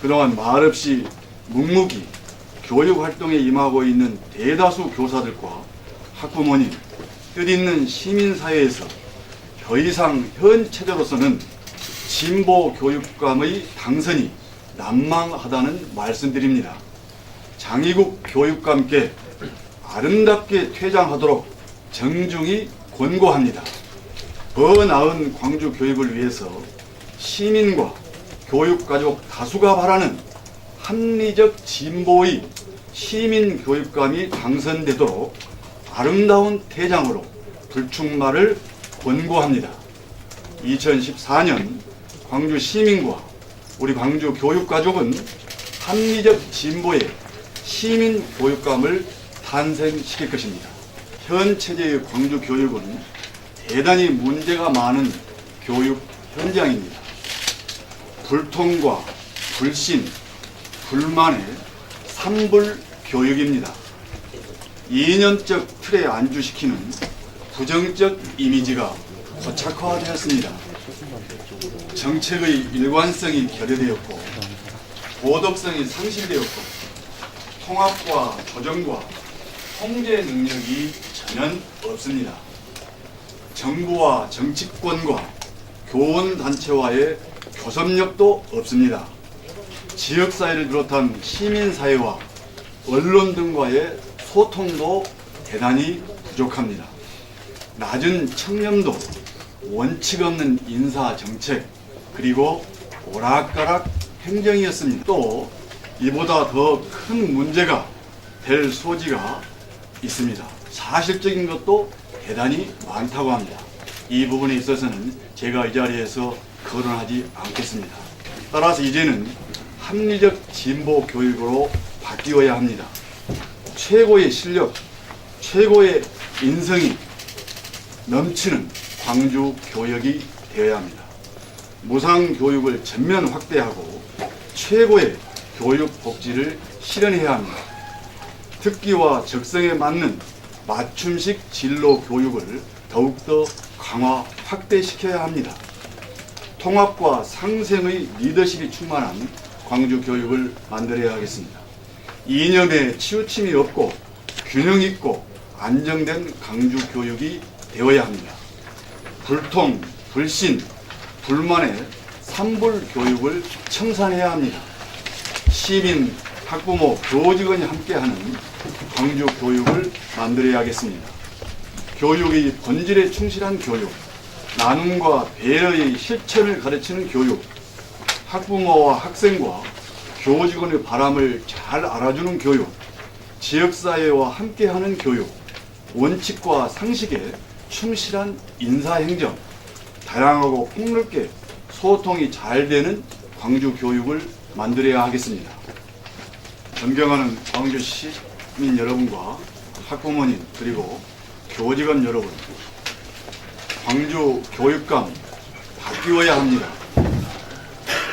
그동안 말없이 묵묵히 교육 활동에 임하고 있는 대다수 교사들과 학부모님, 뜻있는 시민사회에서 더 이상 현 체제로서는 진보 교육감의 당선이 난망하다는 말씀드립니다. 장희국 교육감께 아름답게 퇴장하도록 정중히 권고합니다. 더 나은 광주 교육을 위해서 시민과 교육가족 다수가 바라는 합리적 진보의 시민 교육감이 당선되도록 아름다운 퇴장으로 불충마를 권고합니다. 2014년 광주 시민과 우리 광주 교육가족은 합리적 진보의 시민 교육감을 탄생시킬 것입니다. 현 체제의 광주 교육은 대단히 문제가 많은 교육 현장입니다. 불통과 불신, 불만의 삼불 교육입니다. 이념적 틀에 안주시키는 부정적 이미지가 고착화되었습니다. 정책의 일관성이 결여되었고 도덕성이 상실되었고 통합과 조정과 통제 능력이 전혀 없습니다. 정부와 정치권과 교원단체와의 교섭력도 없습니다. 지역사회를 비롯한 시민사회와 언론 등과의 소통도 대단히 부족합니다. 낮은 청렴도, 원칙 없는 인사 정책, 그리고 오락가락 행정이었습니다. 또 이보다 더 큰 문제가 될 소지가 있습니다. 사실적인 것도 대단히 많다고 합니다. 이 부분에 있어서는 제가 이 자리에서 거론하지 않겠습니다. 따라서 이제는 합리적 진보 교육으로 바뀌어야 합니다. 최고의 실력, 최고의 인성이 넘치는 광주 교육이 되어야 합니다. 무상 교육을 전면 확대하고 최고의 교육 복지를 실현해야 합니다. 특기와 적성에 맞는 맞춤식 진로 교육을 더욱더 강화 확대시켜야 합니다. 통합과 상생의 리더십이 충만한 광주 교육을 만들어야 하겠습니다. 이념에 치우침이 없고 균형 있고 안정된 강주 교육이 되어야 합니다. 불통, 불신, 불만의 삼불 교육을 청산해야 합니다. 시민, 학부모, 교직원이 함께하는 광주 교육을 만들어야겠습니다. 교육의 본질에 충실한 교육, 나눔과 배려의 실천을 가르치는 교육, 학부모와 학생과 교직원의 바람을 잘 알아주는 교육, 지역사회와 함께하는 교육, 원칙과 상식에 충실한 인사행정, 다양하고 폭넓게 소통이 잘 되는 광주 교육을 만들어야 하겠습니다. 존경하는 광주 시민 여러분과 학부모님 그리고 교직원 여러분, 광주 교육감 바뀌어야 합니다.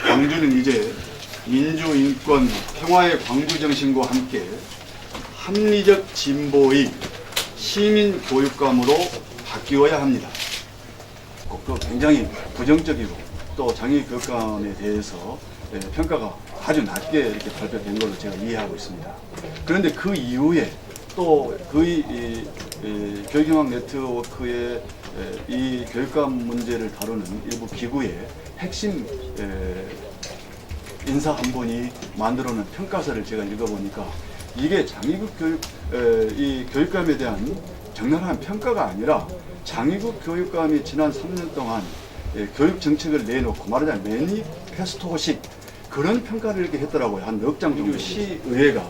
광주는 이제 민주, 인권, 평화의 광주 정신과 함께 합리적 진보의 시민 교육감으로 바뀌어야 합니다. 또 굉장히 부정적이고 또 장애 교육감에 대해서 예, 평가가 아주 낮게 이렇게 발표된 걸로 제가 이해하고 있습니다. 그런데 그 이후에 또이 교육경학 네트워크의 에, 이 교육감 문제를 다루는 일부 기구의 핵심 에, 인사 한 분이 만들어놓은 평가서를 제가 읽어보니까 이게 장애국 교육, 에, 이 교육감에 대한 적나라한 평가가 아니라 장애국 교육감이 지난 3년 동안 예, 교육 정책을 내놓고 말하자면 매니페스토식 그런 평가를 이렇게 했더라고요. 한 넉 장 정도 시의회가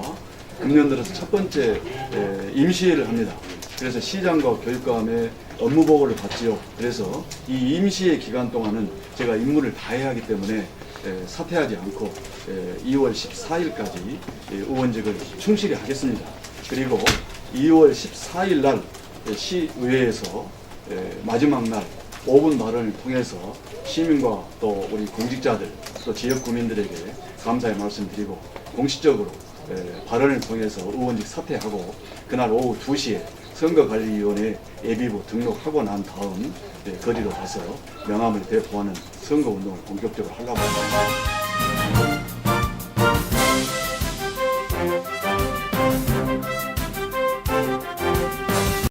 금년 들어서 첫 번째 에, 임시회를 합니다. 그래서 시장과 교육감의 업무 보고를 받지요. 그래서 이 임시회 기간 동안은 제가 임무를 다해야 하기 때문에 에, 사퇴하지 않고 에, 2월 14일까지 의원직을 충실히 하겠습니다. 그리고 2월 14일 날 시의회에서 에, 마지막 날 5분 발언을 통해서 시민과 또 우리 공직자들 또 지역 구민들에게 감사의 말씀드리고 공식적으로 에, 발언을 통해서 의원직 사퇴하고 그날 오후 2시에 선거관리위원회 예비부 등록하고 난 다음 에, 거리로 가서 명함을 배포하는 선거운동을 본격적으로 하려고 합니다.